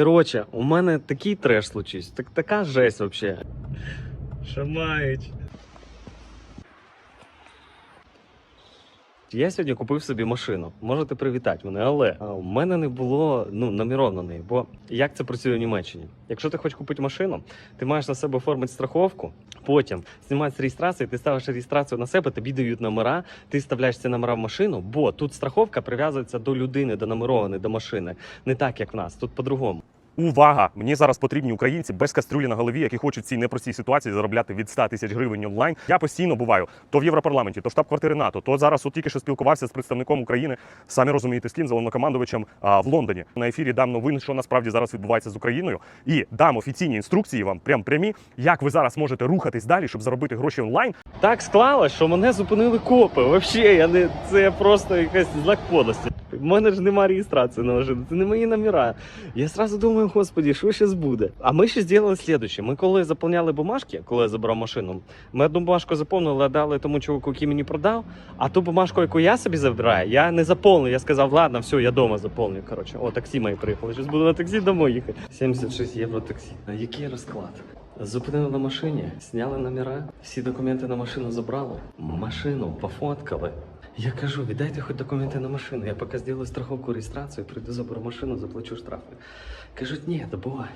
Коротше, у мене такий треш случився, так, така жесть вообще. Шамають. Я сьогодні купив собі машину. Можете привітати мене, але у мене не було ну, номерів на неї. Бо як це працює в Німеччині? Якщо ти хочеш купити машину, ти маєш на себе оформити страховку, потім знімається реєстрацію, ти ставиш реєстрацію на себе, тобі дають номера, ти вставляєш ці номера в машину, бо тут страховка прив'язується до людини, до номерованої, до машини. Не так, як в нас, тут по-другому. Увага! Мені зараз потрібні українці без кастрюлі на голові, які хочуть в цій непростій ситуації заробляти від 100 тисяч гривень онлайн. Я постійно буваю то в Європарламенті, то в штаб-квартири НАТО, то зараз от тільки що спілкувався з представником України, самі розумієте, з ким головнокомандувачем в Лондоні. На ефірі дам новини, що насправді зараз відбувається з Україною, і дам офіційні інструкції вам, прям прямі, як ви зараз можете рухатись далі, щоб заробити гроші онлайн. Так склалось, що мене зупинили копи. Вообще, я не це просто якийсь знак подлості. У мене ж немає реєстрації на машину, це не мої номера. Я сразу думаю, господі, що зараз буде? А ми ще зробили слідуще. Ми коли заповняли бумажки, коли я забрав машину, ми одну бумажку заповнили, дали тому чуваку, який мені продав. А ту бумажку, яку я собі забираю, я не заповнив. Я сказав, ладно, все, я вдома заповню. Коротше, о, таксі мої приїхали. Зараз буду на таксі домой їхати. 76 євро таксі. А який розклад? Зупинили на машині, зняли номера, всі документи на машину забрали, машину пофоткали. Я кажу, віддайте хоч документи на машину. Я поки зроблю страховку реєстрацію, прийду заберу машину, заплачу штрафи. Кажуть, ні, да буває.